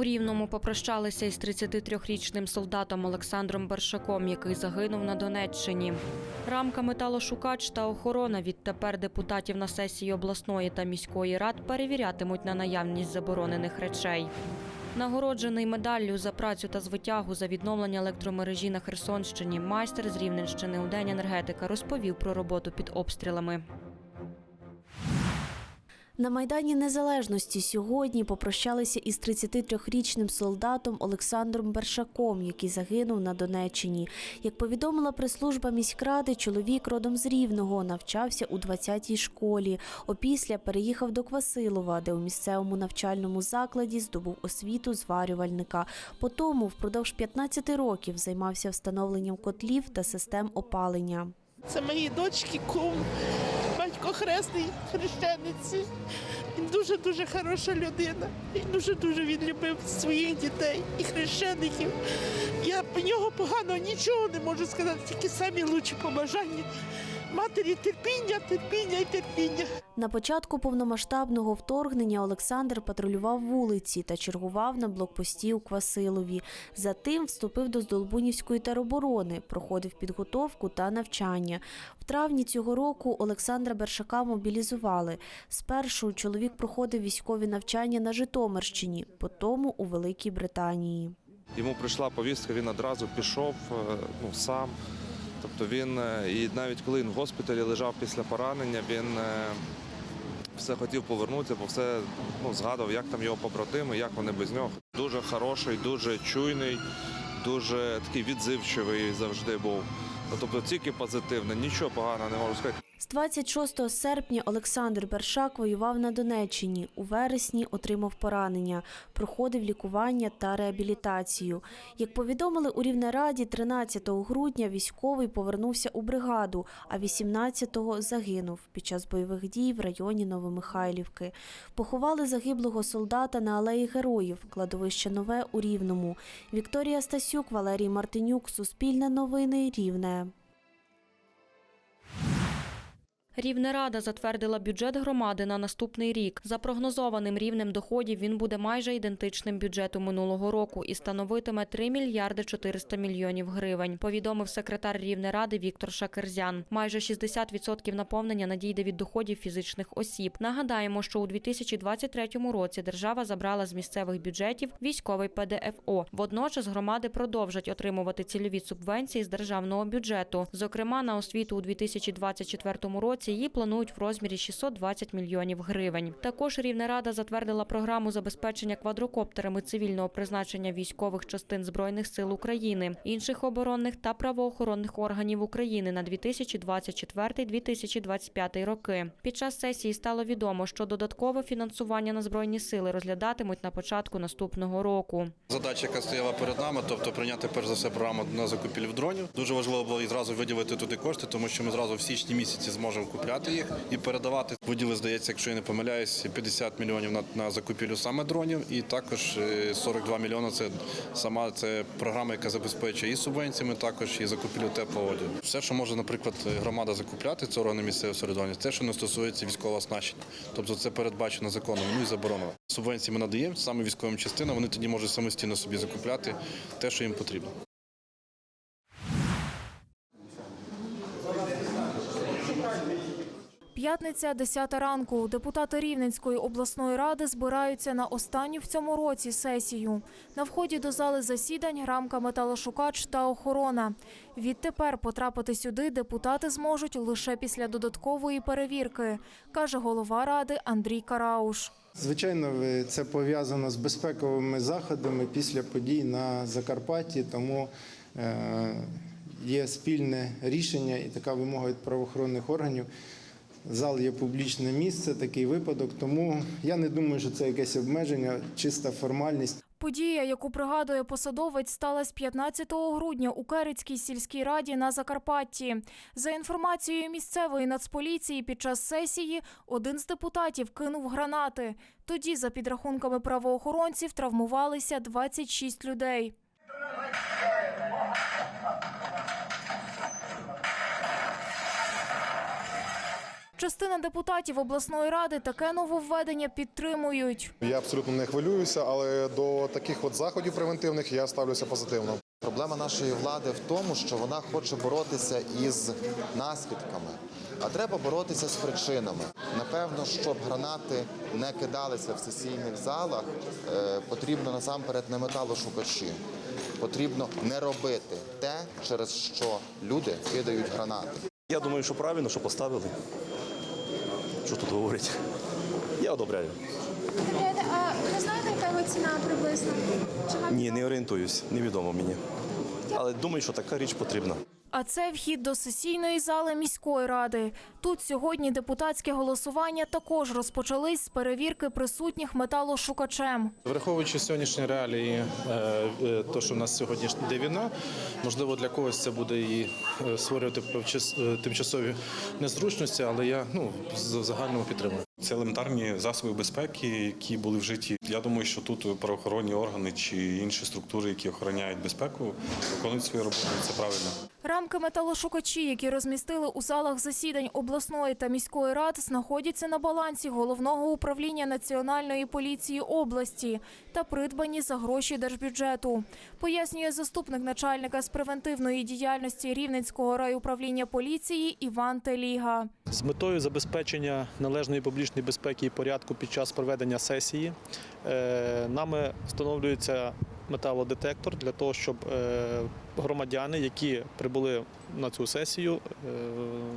У Рівному попрощалися із 33-річним солдатом Олександром Бершаком, який загинув на Донеччині. Рамка металошукач та охорона відтепер депутатів на сесії обласної та міської рад перевірятимуть на наявність заборонених речей. Нагороджений медаллю за працю та звитягу за відновлення електромережі на Херсонщині, майстер з Рівненщини у День енергетика розповів про роботу під обстрілами. На Майдані Незалежності сьогодні попрощалися із 33-річним солдатом Олександром Бершаком, який загинув на Донеччині. Як повідомила прес-служба міськради, чоловік родом з Рівного навчався у 20-й школі. Опісля переїхав до Квасилова, де у місцевому навчальному закладі здобув освіту зварювальника. Потому впродовж 15 років займався встановленням котлів та систем опалення. Це мої дочки, кум, батько хресний, хрещениці. Він дуже-дуже хороша людина. Він дуже-дуже він любив своїх дітей і хрещеників. Я про нього погано нічого не можу сказати, тільки самі лучші побажання. Матері терпіння, терпіння і терпіння. На початку повномасштабного вторгнення Олександр патрулював вулиці та чергував на блокпості у Квасилові. Затим вступив до Здолбунівської тероборони, проходив підготовку та навчання. В травні цього року Олександра Бершака мобілізували. Спершу чоловік проходив військові навчання на Житомирщині, потім у Великій Британії. Йому прийшла повістка, він одразу пішов е, ну, сам. Тобто він, е, і навіть коли він в госпіталі лежав після поранення, він е, все хотів повернутися, бо все ну, згадував, як там його побратими, як вони без нього. Дуже хороший, дуже чуйний, дуже такий відзивчивий завжди був. Ну, тобто тільки позитивне, нічого поганого не можу сказати. З 26 серпня Олександр Бершак воював на Донеччині. У вересні отримав поранення, проходив лікування та реабілітацію. Як повідомили у Рівнераді, 13 грудня військовий повернувся у бригаду, а 18-го загинув під час бойових дій в районі Новомихайлівки. Поховали загиблого солдата на алеї героїв, кладовище нове у Рівному. Вікторія Стасюк, Валерій Мартинюк, Суспільне новини, Рівне. Рівнерада затвердила бюджет громади на наступний рік. За прогнозованим рівнем доходів він буде майже ідентичним бюджету минулого року і становитиме 3 мільярди 400 мільйонів гривень. Повідомив секретар Рівнеради Віктор Шакерзян. Майже 60% наповнення надійде від доходів фізичних осіб. Нагадаємо, що у 2023 році держава забрала з місцевих бюджетів військовий ПДФО. Водночас громади продовжать отримувати цільові субвенції з державного бюджету. Зокрема, на освіту у 2024 році її планують в розмірі 620 мільйонів гривень. Також Рівнерада затвердила програму забезпечення квадрокоптерами цивільного призначення військових частин збройних сил України, інших оборонних та правоохоронних органів України на 2024-2025 роки. Під час сесії стало відомо, що додаткове фінансування на збройні сили розглядатимуть на початку наступного року. Задача, яка стояла перед нами, тобто прийняти перш за все програму на закупівлю дронів. Дуже важливо було і зразу виділити туди кошти, тому що ми зразу в січні місяці зможемо купляти їх і передавати. Виділи, здається, якщо я не помиляюсь, 50 мільйонів на, на закупівлю саме дронів, і також е, 42 мільйони це сама це програма, яка забезпечує і субвенціями, також і закупівлю теплого одягу. Все, що може, наприклад, громада закупляти, це органи місцевого самоврядування, це, що не стосується військового оснащення. Тобто це передбачено законом, ну і заборонено. Субвенції ми надаємо саме військовим частинам, вони тоді можуть самостійно собі закупляти те, що їм потрібно. П'ятниця, 10 ранку. Депутати Рівненської обласної ради збираються на останню в цьому році сесію. На вході до зали засідань рамка металошукач та охорона. Відтепер потрапити сюди депутати зможуть лише після додаткової перевірки, каже голова ради Андрій Карауш. Звичайно, це пов'язано з безпековими заходами після подій на Закарпатті, тому е, є спільне рішення і така вимога від правоохоронних органів. Зал є публічне місце, такий випадок. Тому я не думаю, що це якесь обмеження, чиста формальність. Подія, яку пригадує посадовець, сталася 15 грудня у Керицькій сільській раді на Закарпатті. За інформацією місцевої нацполіції, під час сесії один з депутатів кинув гранати. Тоді, за підрахунками правоохоронців, травмувалися 26 людей. Частина депутатів обласної ради таке нововведення підтримують. Я абсолютно не хвилююся, але до таких от заходів превентивних я ставлюся позитивно. Проблема нашої влади в тому, що вона хоче боротися із наслідками, а треба боротися з причинами. Напевно, щоб гранати не кидалися в сесійних залах, е, потрібно насамперед не металошукачі. Потрібно не робити те, через що люди кидають гранати. Я думаю, що правильно, що поставили. Що тут говорять? Я одобряю. А ви знаєте, яка його ціна приблизно? Ні, не орієнтуюсь, невідомо мені. Але думаю, що така річ потрібна. А це вхід до сесійної зали міської ради. Тут сьогодні депутатське голосування також розпочались з перевірки присутніх металошукачем. Враховуючи сьогоднішні реалії, е, е, то що в нас сьогодні йде війна, можливо, для когось це буде і е, створювати тимчасові незручності, але я ну в загальному підтримую. Це елементарні засоби безпеки, які були вжиті. Я думаю, що тут правоохоронні органи чи інші структури, які охороняють безпеку, виконують свою роботу. Це правильно. Рамки металошукачі, які розмістили у залах засідань обласної та міської рад, знаходяться на балансі головного управління національної поліції області та придбані за гроші держбюджету. Пояснює заступник начальника з превентивної діяльності Рівненського райуправління поліції Іван Теліга. З метою забезпечення належної публічної безпеки і порядку під час проведення сесії е, нами встановлюється металодетектор для того, щоб е, громадяни, які прибули на цю сесію, е,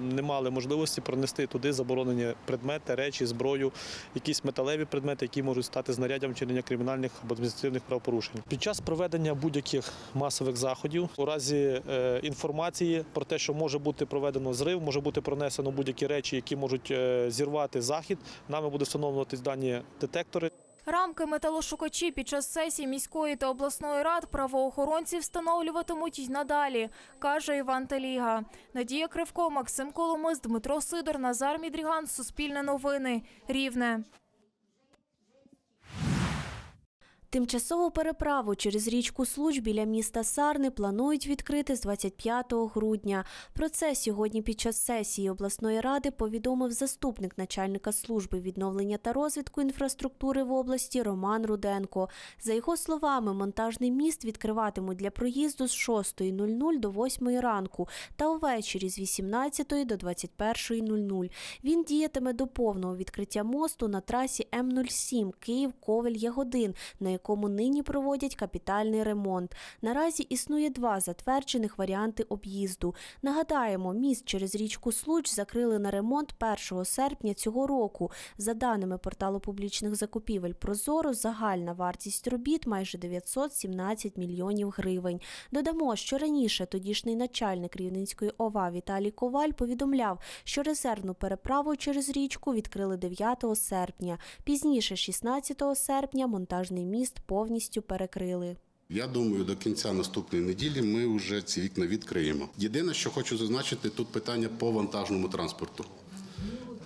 не мали можливості пронести туди заборонені предмети, речі, зброю, якісь металеві предмети, які можуть стати знаряддям вчинення кримінальних або адміністративних правопорушень. Під час проведення будь-яких масових заходів, у разі е, інформації про те, що може бути проведено зрив, може бути пронесено будь-які речі, які можуть зірвати захід, нами буде встановлюватись дані детектори. Рамки металошукачі під час сесії міської та обласної рад правоохоронці встановлюватимуть й надалі, каже Іван Теліга. Надія Кривко, Максим Коломис, Дмитро Сидор, Назар Мідріган, Суспільне новини, Рівне. Тимчасову переправу через річку Случ біля міста Сарни планують відкрити з 25 грудня. Про це сьогодні під час сесії обласної ради повідомив заступник начальника служби відновлення та розвитку інфраструктури в області Роман Руденко. За його словами, монтажний міст відкриватимуть для проїзду з 6.00 до 8 ранку та увечері з 18 до 21.00. Він діятиме до повного відкриття мосту на трасі М07 Київ-Ковель-Ягодин, на якому нині проводять капітальний ремонт. Наразі існує два затверджених варіанти об'їзду. Нагадаємо, міст через річку Случ закрили на ремонт 1 серпня цього року. За даними порталу публічних закупівель Прозоро, загальна вартість робіт майже 917 мільйонів гривень. Додамо, що раніше тодішній начальник Рівненської ОВА Віталій Коваль повідомляв, що резервну переправу через річку відкрили 9 серпня. Пізніше, 16 серпня, монтажний міст повністю перекрили. Я думаю, до кінця наступної неділі ми вже ці вікна відкриємо. Єдине, що хочу зазначити, тут питання по вантажному транспорту.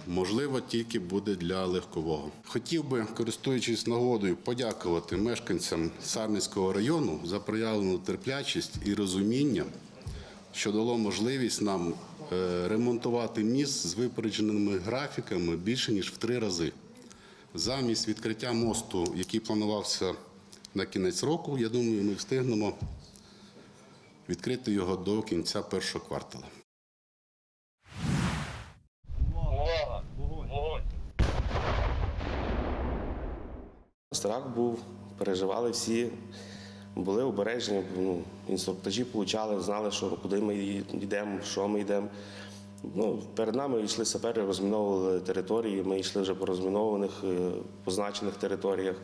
Можливо, тільки буде для легкового. Хотів би, користуючись нагодою, подякувати мешканцям Сарненського району за проявлену терплячість і розуміння, що дало можливість нам е, ремонтувати міст з випередженими графіками більше ніж в три рази. Замість відкриття мосту, який планувався на кінець року, я думаю, ми встигнемо відкрити його до кінця першого квартала. Страх був, переживали всі, були обережні, ну, інструктажі получали, знали, що куди ми йдемо, що ми йдемо. Ну, перед нами йшли сапери, розміновували території. Ми йшли вже по розмінованих, е, позначених територіях.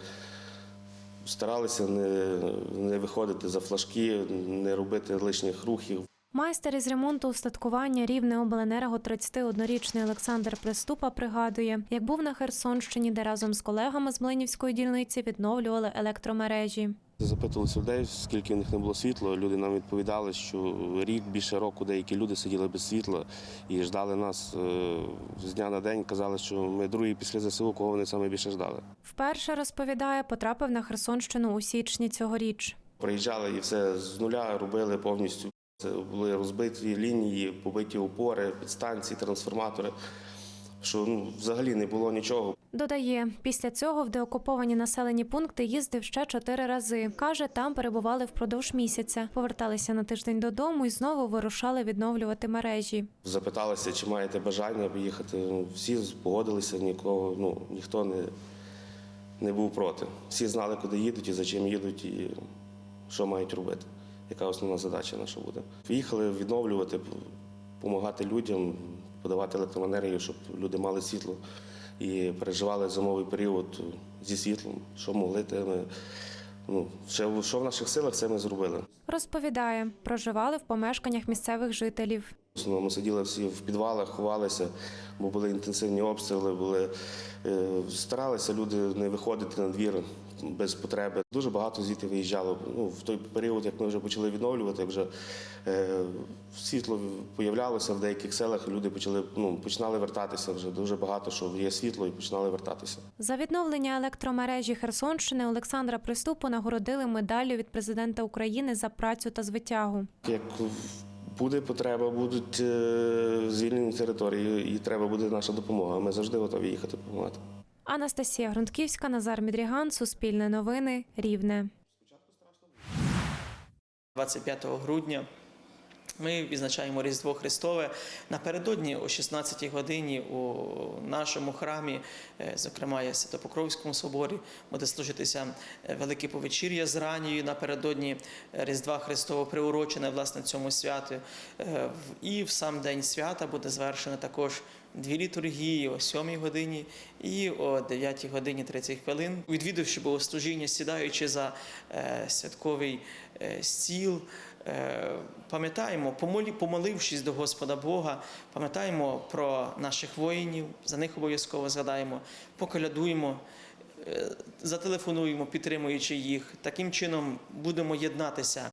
Старалися не, не виходити за флажки, не робити лишніх рухів. Майстер із ремонту устаткування рівне обленерго 31-річний Олександр Приступа пригадує, як був на Херсонщині, де разом з колегами з Млинівської дільниці відновлювали електромережі. Запитувалися людей, скільки в них не було світла. Люди нам відповідали, що рік більше року деякі люди сиділи без світла і ждали нас е, з дня на день. Казали, що ми другі після ЗСУ, кого вони саме більше ждали. Вперше розповідає, потрапив на Херсонщину у січні цьогоріч. Приїжджали і все з нуля робили повністю. Це були розбиті лінії, побиті опори, підстанції, трансформатори. Що ну, взагалі не було нічого. Додає, після цього в деокуповані населені пункти їздив ще чотири рази. Каже, там перебували впродовж місяця, поверталися на тиждень додому і знову вирушали відновлювати мережі. Запиталися, чи маєте бажання поїхати. Ну, Всі погодилися, нікого, ну, ніхто не, не був проти. Всі знали, куди їдуть і за чим їдуть, і що мають робити. Яка основна задача наша буде. Поїхали відновлювати, допомагати людям, подавати електроенергію, щоб люди мали світло і переживали зимовий період зі світлом. Що могли, те ми, ну, що, що в наших силах, це ми зробили. Розповідає, проживали в помешканнях місцевих жителів. В основному сиділи всі в підвалах, ховалися, бо були інтенсивні обстріли, були, е, старалися люди не виходити на двір без потреби. Дуже багато звідти виїжджало. Ну, в той період, як ми вже почали відновлювати, як вже е, світло появлялося в деяких селах, люди почали, ну, починали вертатися вже дуже багато, що є світло і починали вертатися. За відновлення електромережі Херсонщини Олександра Приступу нагородили медаллю від президента України за працю та звитягу. Як буде потреба, будуть е, звільнені території, і треба буде наша допомога. Ми завжди готові їхати допомагати. Анастасія Грунтківська, Назар Мідріган, Суспільне новини, Рівне. 25 грудня ми відзначаємо Різдво Христове. Напередодні о 16 годині у нашому храмі, е, зокрема є Святопокровському соборі, буде служитися е, велике повечір'я з ранньою напередодні Різдва Христового приурочене власне цьому святу. Е, І в сам день свята буде звершено також дві літургії о 7 годині і о 9 годині 30 хвилин. Відвідавши богослужіння, сідаючи за е, святковий е, стіл, е, пам'ятаємо, помолі, помолившись до Господа Бога, пам'ятаємо про наших воїнів, за них обов'язково згадаємо, поколядуємо. Зателефонуємо, підтримуючи їх. Таким чином будемо єднатися